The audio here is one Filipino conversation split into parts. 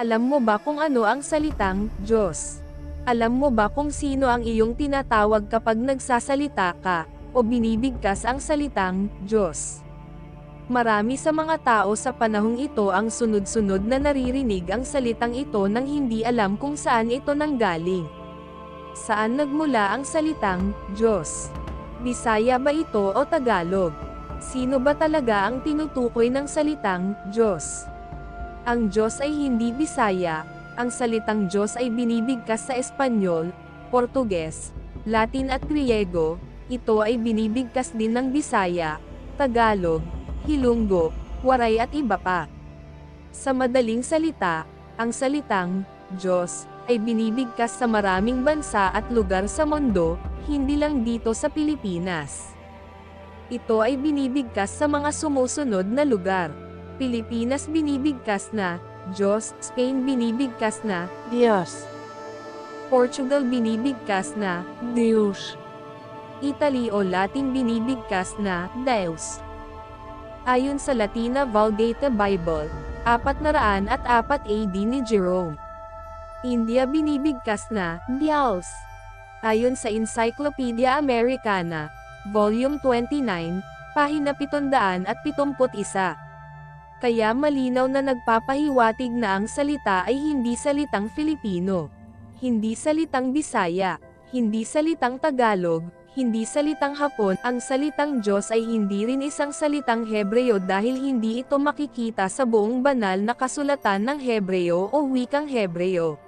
Alam mo ba kung ano ang salitang Diyos? Alam mo ba kung sino ang iyong tinatawag kapag nagsasalita ka, o binibigkas ang salitang Diyos? Marami sa mga tao sa panahong ito ang sunod-sunod na naririnig ang salitang ito nang hindi alam kung saan ito nanggaling. Saan nagmula ang salitang Diyos? Bisaya ba ito o Tagalog? Sino ba talaga ang tinutukoy ng salitang Diyos? Ang Diyos ay hindi Bisaya, ang salitang Diyos ay binibigkas sa Espanyol, Portuges, Latin at Griego, ito ay binibigkas din ng Bisaya, Tagalog, Hilonggo, Waray at iba pa. Sa madaling salita, ang salitang Diyos ay binibigkas sa maraming bansa at lugar sa mundo, hindi lang dito sa Pilipinas. Ito ay binibigkas sa mga sumusunod na lugar. Pilipinas binibigkas na, Diyos, Spain binibigkas na, Dios, Portugal binibigkas na, Deus, Italy o Latin binibigkas na, Deus. Ayon sa Latina Vulgate Bible, 404 AD ni Jerome. India binibigkas na, Dios. Ayon sa Encyclopedia Americana, Volume 29, pahina 771. Kaya malinaw na nagpapahiwatig na ang salita ay hindi salitang Filipino. Hindi salitang Bisaya, hindi salitang Tagalog, hindi salitang Hapon, ang salitang Diyos ay hindi rin isang salitang Hebreo dahil hindi ito makikita sa buong banal na kasulatan ng Hebreo o wikang Hebreo.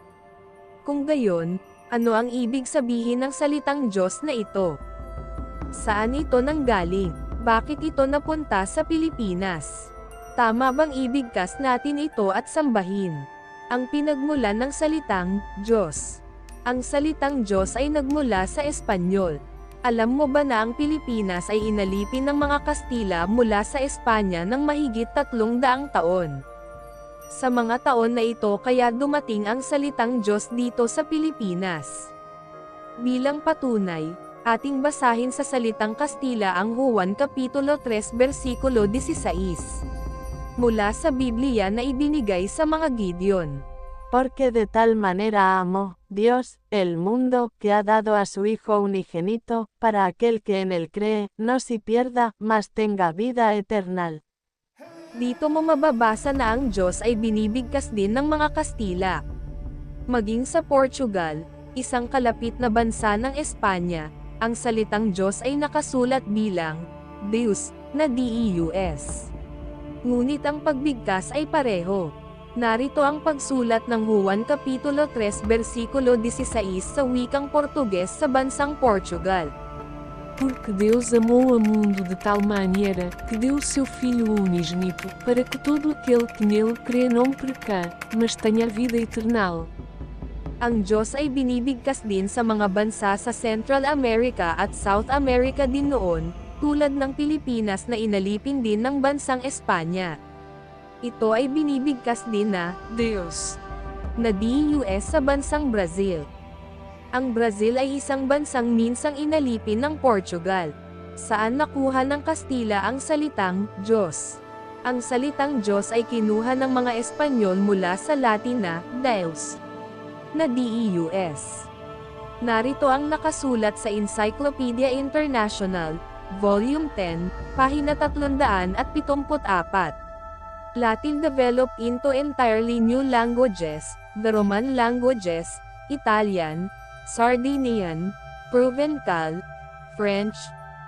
Kung gayon, ano ang ibig sabihin ng salitang Diyos na ito? Saan ito nanggaling? Bakit ito napunta sa Pilipinas? Tama bang ibigkas natin ito at sambahin? Ang pinagmulan ng salitang Diyos. Ang salitang Diyos ay nagmula sa Espanyol. Alam mo ba na ang Pilipinas ay inalipin ng mga Kastila mula sa Espanya ng mahigit tatlong daang taon? Sa mga taon na ito kaya dumating ang salitang Diyos dito sa Pilipinas. Bilang patunay, ating basahin sa salitang Kastila ang Juan Kapitulo 3 versikulo 16. Mula sa Biblia na ibinigay sa mga Gideon. porque de tal manera amó Dios el mundo que ha dado a su Hijo unigénito, para aquel que en él cree, no se pierda, mas tenga vida eternal. Dito mo mababasa na ang Diyos ay binibigkas din ng mga Kastila. Maging sa Portugal, isang kalapit na bansa ng Espanya, ang salitang Diyos ay nakasulat bilang Deus na DEUS. Ngunit ang pagbigkas ay pareho. Narito ang pagsulat ng Juan Kapitulo 3 versikulo 16 sa wikang Portuges sa bansang Portugal. Porque Deus amou o mundo de tal maneira, que deu o seu Filho unigênito, para que todo aquele que nele crê não perca, mas tenha vida eternal. Ang Diyos ay binibigkas din sa mga bansa sa Central America at South America din noon, tulad ng Pilipinas na inalipin din ng bansang Espanya. Ito ay binibigkas din na Deus na DUS sa bansang Brazil. Ang Brazil ay isang bansang minsang inalipin ng Portugal, saan nakuha ng Kastila ang salitang Diyos. Ang salitang Diyos ay kinuha ng mga Espanyol mula sa Latin na Deus na DEUS. Narito ang nakasulat sa Encyclopedia International, Volume 10, pahina 374. Latin developed into entirely new languages, the Roman languages, Italian, Sardinian, Provencal, French,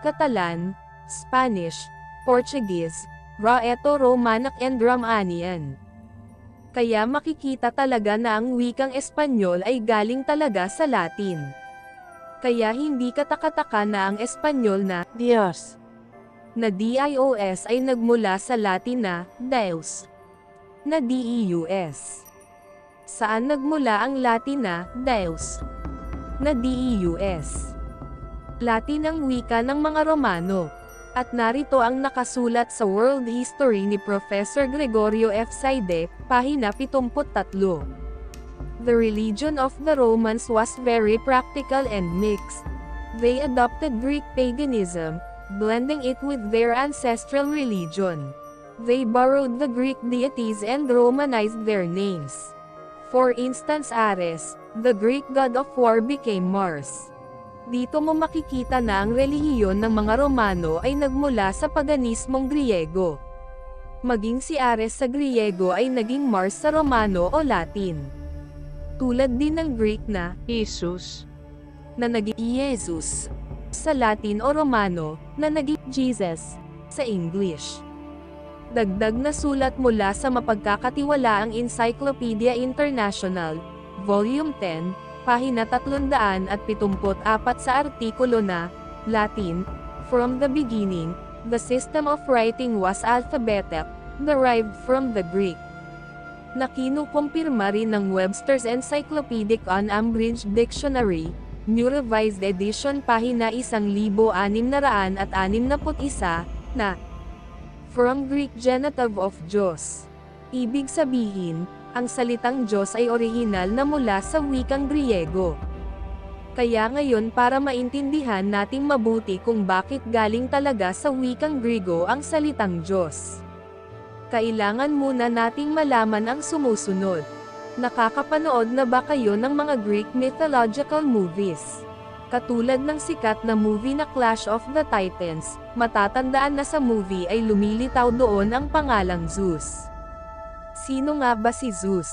Catalan, Spanish, Portuguese, Raeto-Romanic and Romanian. Kaya makikita talaga na ang wikang Espanyol ay galing talaga sa Latin. Kaya hindi katakataka na ang Espanyol na Dios, na DIOS ay nagmula sa Latin na Deus na DEUS. Saan nagmula ang Latin na Deus na DEUS? Latin ang wika ng mga Romano. At narito ang nakasulat sa World History ni Professor Gregorio F. Saide, pahina 73. The religion of the Romans was very practical and mixed. They adopted Greek paganism, blending it with their ancestral religion. They borrowed the Greek deities and Romanized their names. For instance Ares, the Greek god of war became Mars. Dito mo makikita na ang relihiyon ng mga Romano ay nagmula sa paganismong Griego. Maging si Ares sa Griego ay naging Mars sa Romano o Latin tulad din ng Greek na Jesus na naging Jesus sa Latin o Romano na naging Jesus sa English. Dagdag na sulat mula sa mapagkakatiwalaang Encyclopedia International, Volume 10, pahina 374 sa artikulo na Latin, From the beginning, the system of writing was alphabetic, derived from the Greek. Na kinukumpirma rin ng Webster's Encyclopedic Unabridged Dictionary, New Revised Edition pahina 1661 na From Greek genitive of Diyos. Ibig sabihin, ang salitang Diyos ay orihinal na mula sa wikang Griego. Kaya ngayon para maintindihan nating mabuti kung bakit galing talaga sa wikang Griego ang salitang Diyos. Kailangan muna nating malaman ang sumusunod. Nakakapanood na ba kayo ng mga Greek mythological movies? Katulad ng sikat na movie na Clash of the Titans, matatandaan na sa movie ay lumilitaw doon ang pangalang Zeus. Sino nga ba si Zeus?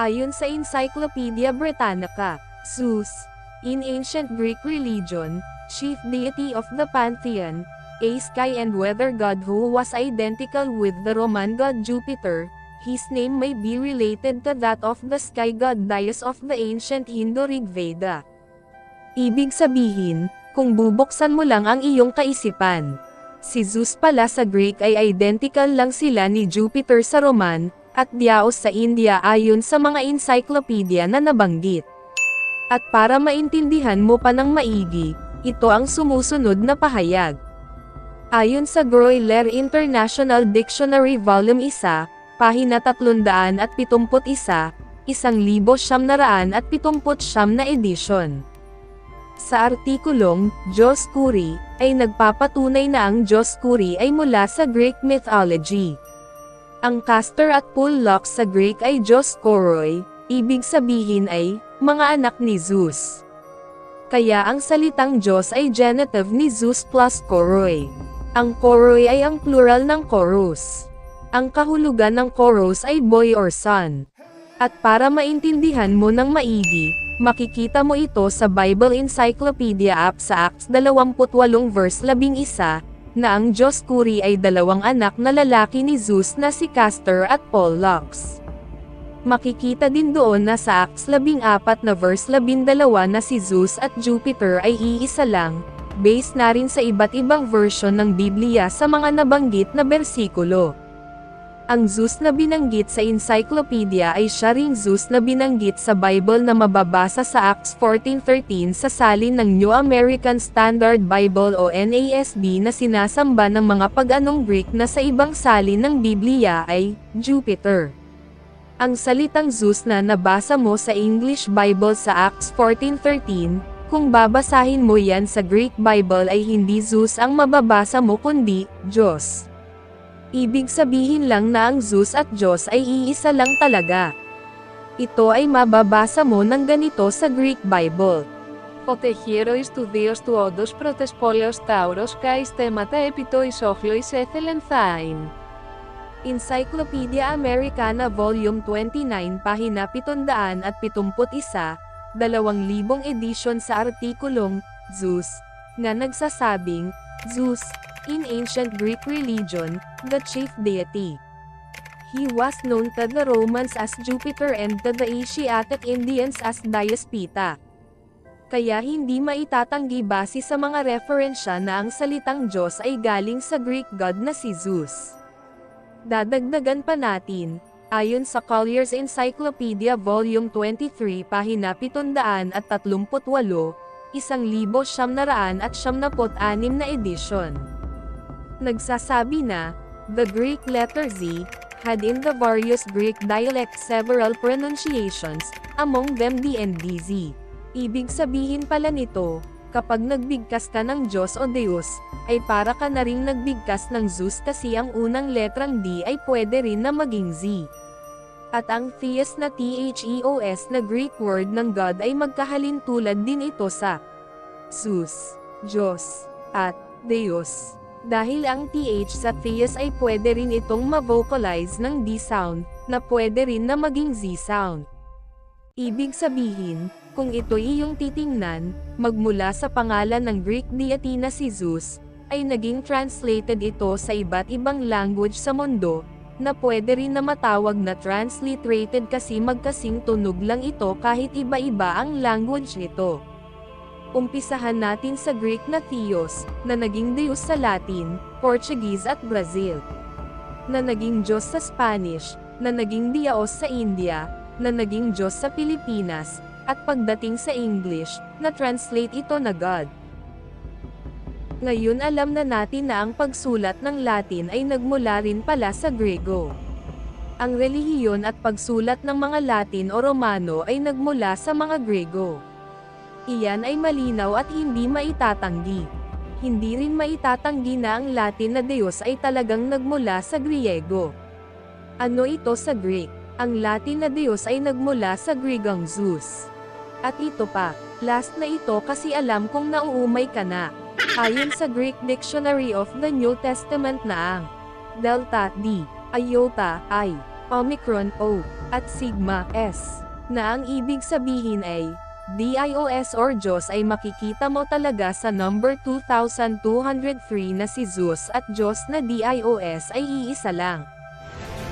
Ayon sa Encyclopedia Britannica, Zeus, in ancient Greek religion, chief deity of the pantheon, a sky and weather god who was identical with the Roman god Jupiter, his name may be related to that of the sky god Darius of the ancient Hindu Rig Veda. Ibig sabihin, kung bubuksan mo lang ang iyong kaisipan. Si Zeus pala sa Greek ay identical lang sila ni Jupiter sa Roman, at Diaos sa India ayon sa mga encyclopedia na nabanggit. At para maintindihan mo pa ng maigi, ito ang sumusunod na pahayag. Ayon sa Groyler International Dictionary Volume 1, pahina 371, 1979 na edisyon. Sa artikulong, Diyos Kuri, ay nagpapatunay na ang Diyos Kuri ay mula sa Greek mythology. Ang Castor at Pollux sa Greek ay Diyos Koroi, ibig sabihin ay, mga anak ni Zeus. Kaya ang salitang Diyos ay genitive ni Zeus plus Koroi. Ang Koroi ay ang plural ng Chorus. Ang kahulugan ng Chorus ay boy or son. At para maintindihan mo ng maigi, makikita mo ito sa Bible Encyclopedia app sa Acts 28 verse 11, na ang Diyos Kuri ay dalawang anak na lalaki ni Zeus na si Castor at Pollux. Makikita din doon na sa Acts 14 na verse 12 na si Zeus at Jupiter ay iisa lang, based na rin sa iba't ibang version ng Biblia sa mga nabanggit na bersikulo. Ang Zeus na binanggit sa encyclopedia ay siya ring Zeus na binanggit sa Bible na mababasa sa Acts 14.13 sa salin ng New American Standard Bible o NASB na sinasamba ng mga pag-anong Greek na sa ibang salin ng Biblia ay Jupiter. Ang salitang Zeus na nabasa mo sa English Bible sa Acts 14.13, kung babasahin mo yan sa Greek Bible ay hindi Zeus ang mababasa mo kundi, Diyos. Ibig sabihin lang na ang Zeus at Diyos ay iisa lang talaga. Ito ay mababasa mo ng ganito sa Greek Bible. Ο τεχείροης του Δίος του όντως πρώτες πόλεως Τάουρος κάεις θέματα επί το ισόχλοης έθελεν θάιν. Encyclopedia Americana Volume 29 pahina 771, 2000 edition sa artikulong, Zeus, na nagsasabing, Zeus, in ancient Greek religion, the chief deity. He was known to the Romans as Jupiter and to the Asiatic Indians as Diospita. Kaya hindi maitatanggi base sa mga referensya na ang salitang Diyos ay galing sa Greek god na si Zeus. Dadagdagan pa natin, ayon sa Collier's Encyclopedia Volume 23 pahina 738, 1976 na edisyon. Nagsasabi na, the Greek letter Z, had in the various Greek dialects several pronunciations, among them D and DZ. Ibig sabihin pala nito, kapag nagbigkas ka ng Diyos o Deus, ay para ka na ring nagbigkas ng Zeus kasi ang unang letrang D ay pwede rin na maging Z. At ang theos na theos na Greek word ng God ay magkahalintulad din ito sa Zeus, Diyos, at Deus. Dahil ang th sa theos ay pwede rin itong ma-vocalize ng D sound, na pwede rin na maging Z sound. Ibig sabihin, kung ito iyong titingnan, magmula sa pangalan ng Greek deity na si Zeus, ay naging translated ito sa iba't ibang language sa mundo, na pwede rin na matawag na transliterated kasi magkasing tunog lang ito kahit iba-iba ang language nito. Umpisahan natin sa Greek na Theos, na naging Deus sa Latin, Portuguese at Brazil. Na naging Diyos sa Spanish, na naging Diaos sa India, na naging Diyos sa Pilipinas, at pagdating sa English, na translate ito na God. Ngayon alam na natin na ang pagsulat ng Latin ay nagmula rin pala sa Grego. Ang relihiyon at pagsulat ng mga Latin o Romano ay nagmula sa mga Grego. Iyan ay malinaw at hindi maitatanggi. Hindi rin maitatanggi na ang Latin na Deus ay talagang nagmula sa Griego. Ano ito sa Greek? Ang Latin na Deus ay nagmula sa Gregang Zeus. At ito pa, last na ito kasi alam kong nauumay ka na. Ayon sa Greek Dictionary of the New Testament na ang Delta D, Iota I, Omicron O, at Sigma S, na ang ibig sabihin ay DIOS or Diyos ay makikita mo talaga sa number 2203 na si Zeus at Diyos na DIOS ay iisa lang.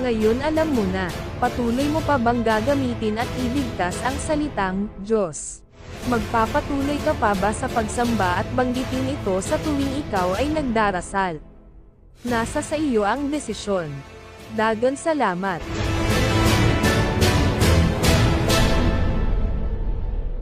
Ngayon alam mo na, patuloy mo pa bang gagamitin at ibigkas ang salitang Diyos? Magpapatuloy ka pa ba sa pagsamba at banggitin ito sa tuwing ikaw ay nagdarasal? Nasa sa iyo ang desisyon. Dagan salamat.